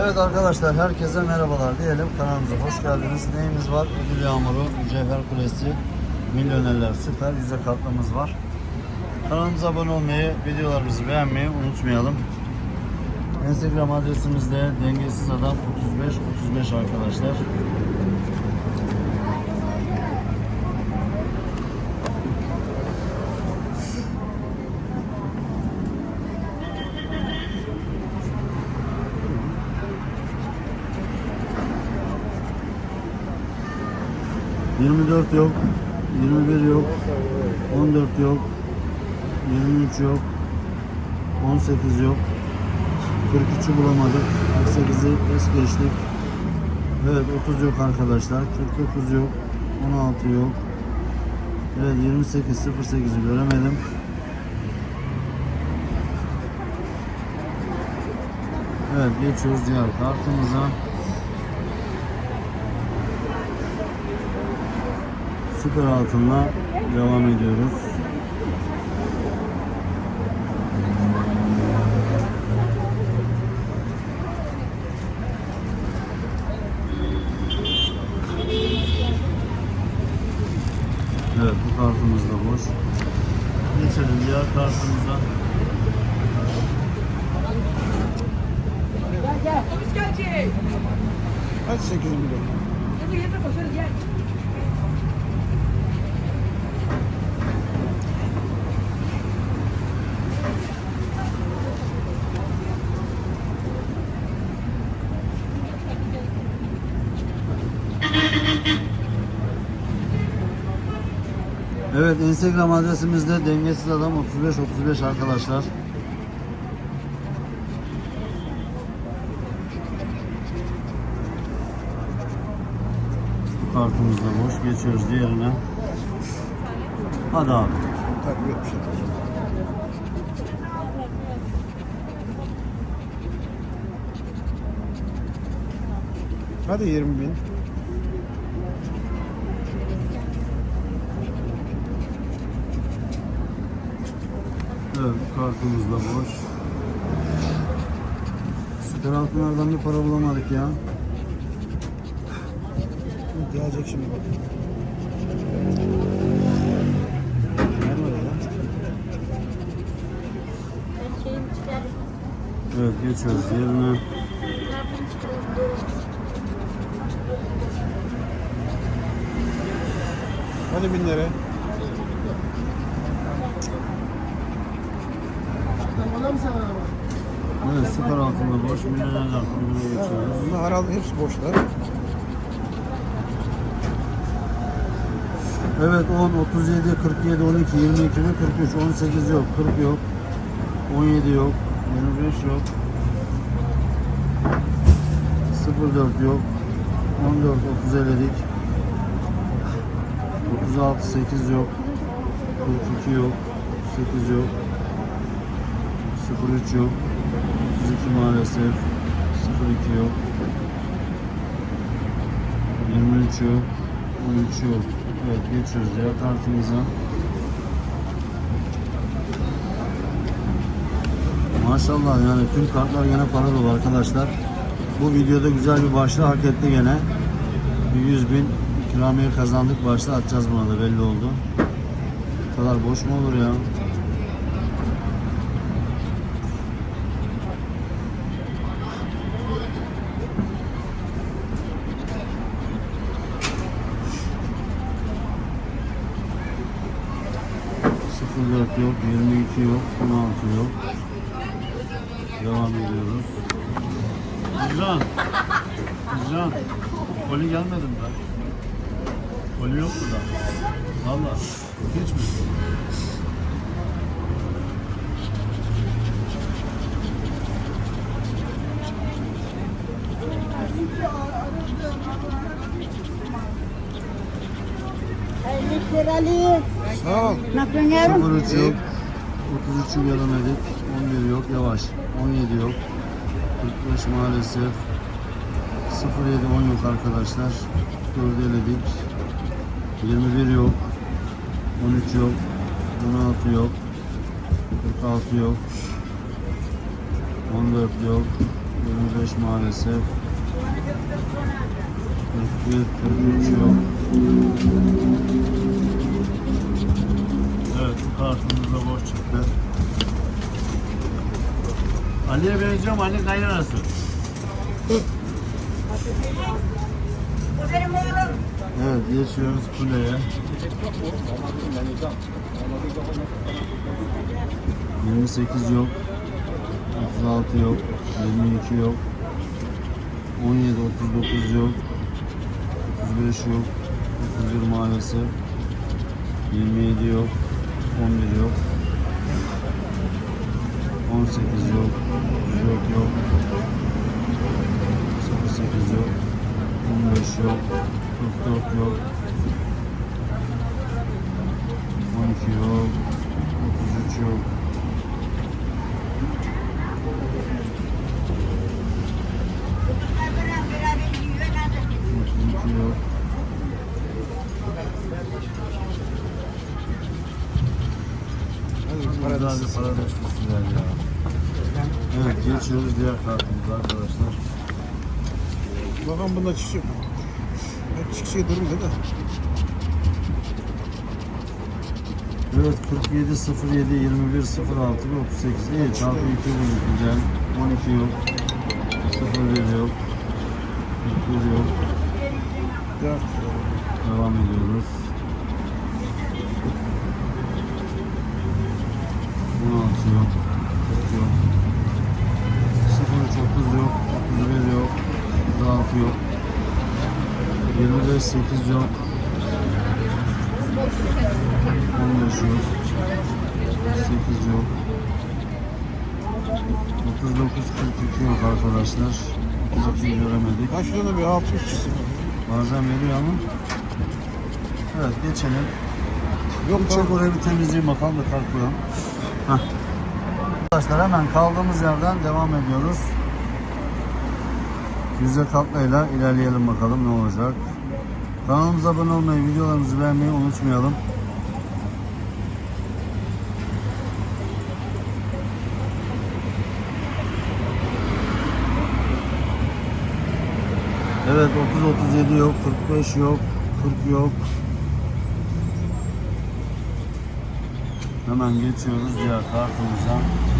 Evet arkadaşlar herkese merhabalar diyelim. Kanalımıza hoş geldiniz. Neyimiz var? Ödül Yağmuru, Mücevher Kulesi, Milyonerler Süper yüze katlamız var. Kanalımıza abone olmayı, videolarımızı beğenmeyi unutmayalım. Instagram adresimiz de dengesiz adam 35 35 arkadaşlar. ...24 yok, 21 yok, 14 yok, 23 yok, 18 yok, 43'ü bulamadık, 48'i es geçtik. Evet 30 yok arkadaşlar, 49 yok, 16 yok. Evet 28, 08'i göremedim. Evet geçiyoruz diğer kartımıza. Süper altınla devam ediyoruz. Evet bu kartımız da boş. Geçelim diğer kartımıza. Otuz gelecek. Kaç 8 milyon? Hadi yeter koşarız gel. Instagram adresimizde dengesiz adam 35 35 arkadaşlar. Bu kartımız da boş. Geçiyoruz diğerine. Hadi abi. Hadi 20 bin. Bu kartımız da boş. Süper altınlardan bir para bulamadık ya. Gelecek şimdi bak. Evet geçiyoruz çıkarayım. Hadi bin lira. Evet süper altında boş. Milyonerler kulübüne geçiyoruz. Bunlar herhalde hepsi boşlar. Evet 10, 37, 47, 12, 22 ve 43, 18 yok, 40 yok, 17 yok, 25 yok, 04 yok, 14, 30 eledik, 36, 8 yok, 42 yok, 8 yok, 03 yok, 32 maalesef, 02 yok, 23 yok, 13 yok. Evet geçiyoruz diğer kartımıza. Maşallah yani tüm kartlar gene para dolu arkadaşlar. Bu videoda güzel bir başlığı hak etti gene. Bir 100 bin ikramiye kazandık. Başta atacağız buna da belli oldu. Bu kadar boş mu olur ya? Sıfır dört yok, 22 yok, 16 yok. Devam ediyoruz. Güzel. Güzel. Poli gelmedi mi ben? Poli yok burada. Valla. Hiç mi? Elli liralık. Naklen yavrum. 03 yok. 33'ü göremedik. 11 yok. Yavaş. 17 yok. 45 maalesef. 07 10 yok arkadaşlar. 4'ü eledik. 21 yok. 13 yok. 16 yok. 46 yok. 14 yok. 25 maalesef. 41, 43 yok. Evet bu kartımız da boş çıktı. Ali'ye benziyorum Ali kaynanası. Evet geçiyoruz kuleye. 28 yok. 36 yok. 22 yok. 17, 39 yok. 35 yok. 31 maalesef. 27 yok. 11 yok. 18 yok. 34 yok. 08 yok. 15 yok. 44 yok. 12 yok. 33 yok. 32 yok. Hadi Para para da bir para da çok güzel ya. Evet geçiyoruz diğer kartımıza arkadaşlar. Bakalım bunda çıkacak. Hep çıkacak durmuyor da. Evet 47 07 21 06 ve 38 iyi çarpı 2 bulduk güzel. 12 yok. 01 yok. 41 yok. Devam ediyoruz. 16 yok. 40 yok 03 30 yok 31 yok 36 yok. 25 8 yok. 15 yok. 8 yok. 39 42 yok arkadaşlar. 32'yi göremedik. Ha şurada bir 60 çıksın. bazen veriyor ama. Evet geçelim. Yok bir çek oraya bir temizleyeyim bakalım da kalkıyorum Heh. Arkadaşlar hemen kaldığımız yerden devam ediyoruz Yüzde katlayla ilerleyelim bakalım ne olacak Kanalımıza abone olmayı, videolarımızı beğenmeyi unutmayalım. Evet 30 37 yok, 45 yok, 40 yok. Hemen geçiyoruz diğer kartımıza.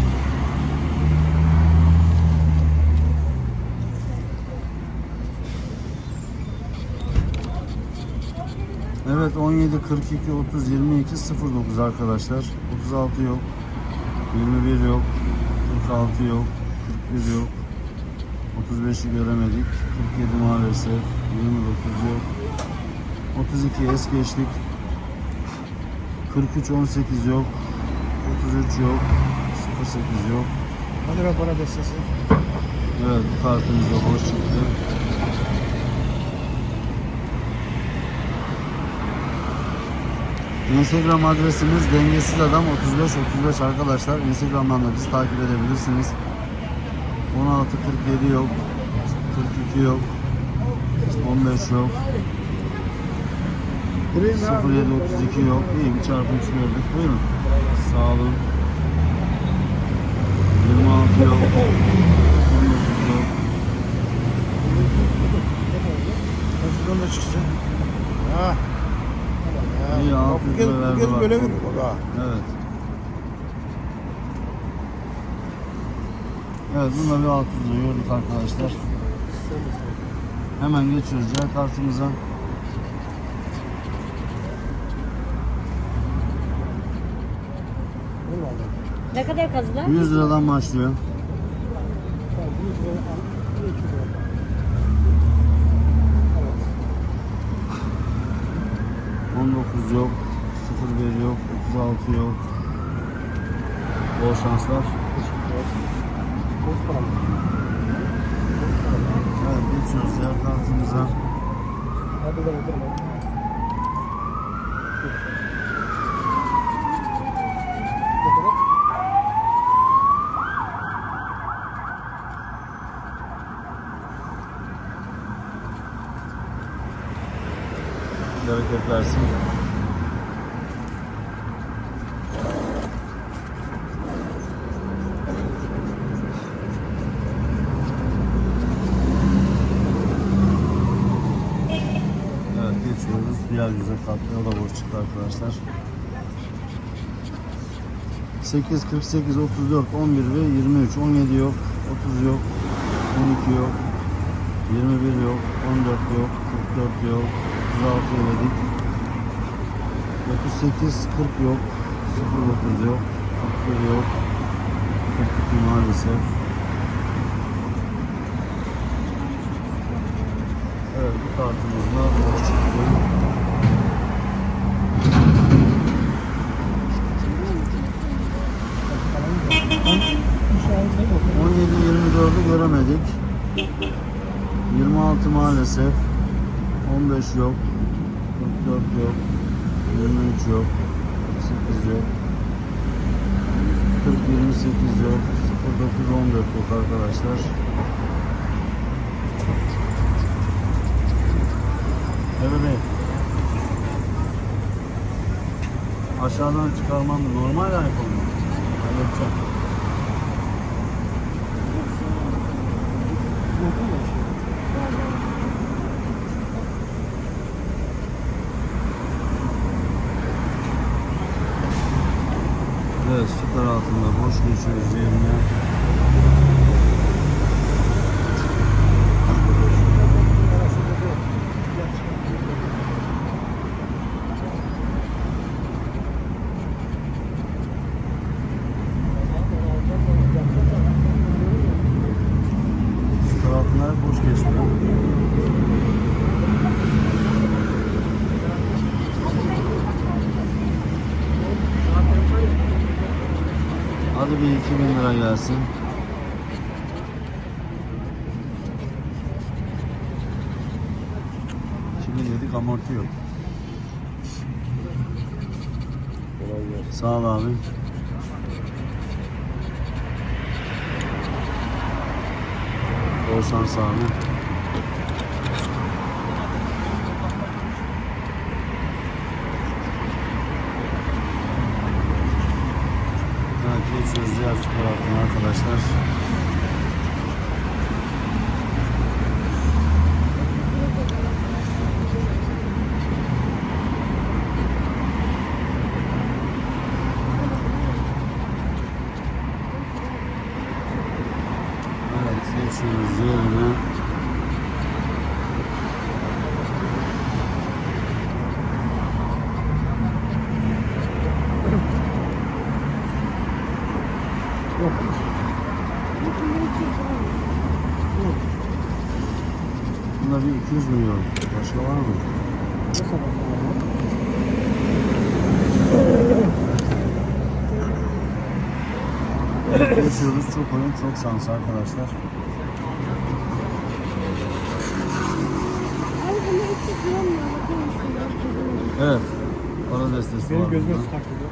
Evet 17 42 30 22 09 arkadaşlar. 36 yok. 21 yok. 46 yok. 41 yok. 35'i göremedik. 47 maalesef. 29 yok. 32 es geçtik. 43 18 yok. 33 yok. 08 yok. Hadi be para destesi. Evet kartımız da boş çıktı. Instagram adresimiz dengesiz adam 35 35 arkadaşlar. Instagram'dan da bizi takip edebilirsiniz. 16 47 yok. 42 yok. 15 yok. Burayı ne 07 32 yok. İyi bir çarpı 3 gördük. Buyurun. Sağ olun. 26 yok. 19 yok. Şuradan da çıksın. Ha. İyi, 600 bu kez, bu kez böyle veriyor bak ha. Evet. Evet bunda bir 600 lira gördük arkadaşlar. Hemen geçiyoruz diğer kartımıza. Ne kadar kazılar? 100 liradan başlıyor. ...19 yok, 01 yok, 36 yok. Bol şanslar. Evet geçiyoruz diğer kartımıza. Bereket versin. diğer yüze katlı. O da boş çıktı arkadaşlar. 8, 48, 34, 11 ve 23. 17 yok. 30 yok. 12 yok. 21 yok. 14 yok. 44 yok. 36 yedik. 38, 40 yok. 09 yok. 41 yok. 42 maalesef. Evet bu kartımızda boş çıktı. İnşallah sayın 17-24'ü göremedik. 26 maalesef. 15 yok. 44 yok. 23 yok. 48 yok. 40 28 yok. 09 14 yok arkadaşlar. Evet. Aşağıdan çıkarmam normal iPhone mu? Halledeceğim. Evet süper altında yerine. Süper altında hep boş geçmiyor. Bir 2000 lira gelsin. Şimdi dedik amorti yok. Sağ ol abi. Bol şans abi. Evet süper altına arkadaşlar. Evet geçiyoruz yerine. Bunda bir 200 milyon. Başka var mı? Evet, geçiyoruz. Çok oyun, çok şans arkadaşlar. Abi bunda 300 lira mı var? Bakar mısın? Evet. Para destesi Benim var gözüme burada. su takıldı.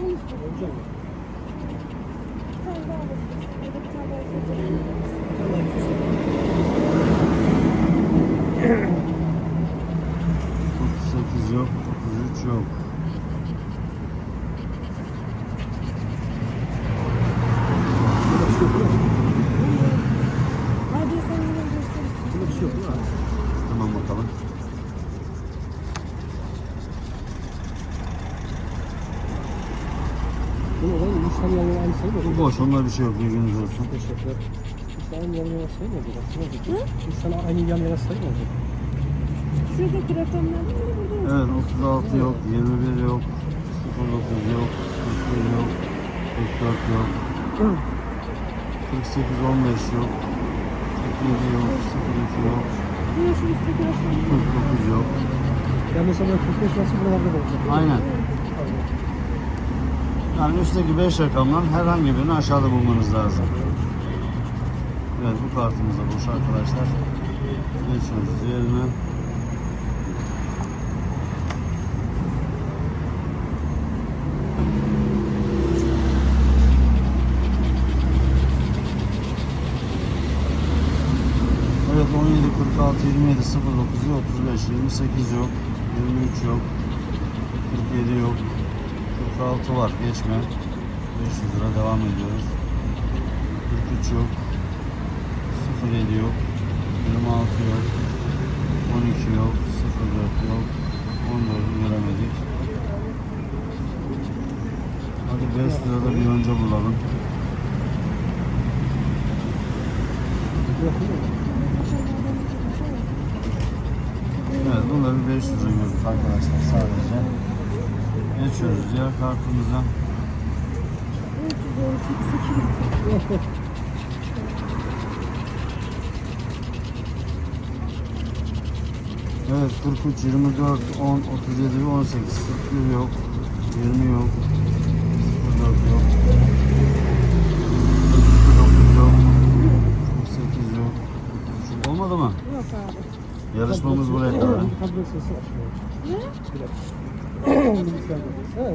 En üstte. Olacak mı? Bir tane daha var. Ya da bir tane daha var. 38 yok, 33 yok. Tamam bakalım. Bu boş, onda bir şey yok. Bilginiz olsun. Teşekkürler. İşlem yan yana sayı mı olacak? Aslında olacak. İşlem aynı yan yana sayı mı olacak? Şuradaki rakamlardan biri burada. Evet, 36 yok, 21 yok, 09 yok, 41 yok, 44 yok, 48 15 yok, 47 yok, 02 yok, Yine şu üstteki rakamlar. 49 yok. Ya mesela böyle 45 nasıl buralarda da olacak? Aynen. Yani üstteki 5 rakamdan herhangi birini aşağıda bulmanız lazım. Evet bu kartımız da boş arkadaşlar. Geçiyoruz yerine. Evet 17, 46, 27, 09, 35, 28 yok, 23 yok, 47 yok, 46 var geçme. 500 lira devam ediyoruz. 43 yok, 07 yok, 26 yok, 12 yok. 04 yok. 14'ü göremedik. Hadi 5 lirada bir önce bulalım. Evet bunları 500 lira gördük arkadaşlar sadece. Geçiyoruz diğer kartımıza. Evet 43, 24, 10, 37 ve 18. 41 yok. 20 yok. 04 yok. 49 yok. 48 yok. Olmadı mı? Yok abi. Yarışmamız buraya kadar. Kablo sesi aşağıya. Ne? Ha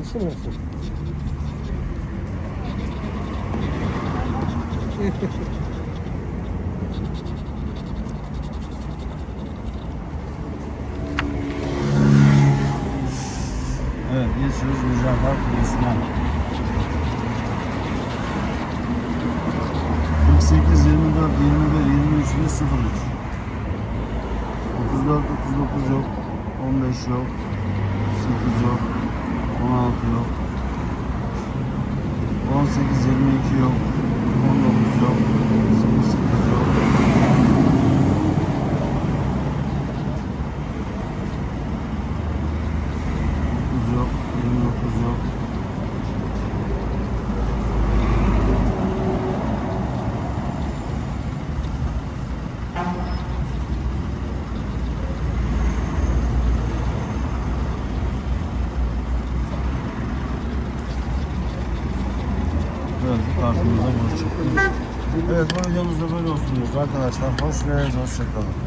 geçiyoruz Mücevher Kulesi'ne. 48, 24, 21, 23 ve 03. 34, 39 yok. 15 yok. 8 yok. 16 yok. 18, 22 yok. 19 yok. 08 yok. 9 yok. 29 yok. Evet, bu kartımıza boş çıktı. Evet, bu videomuz da böyle olsun diyoruz arkadaşlar. Hoş ve hoşçakalın.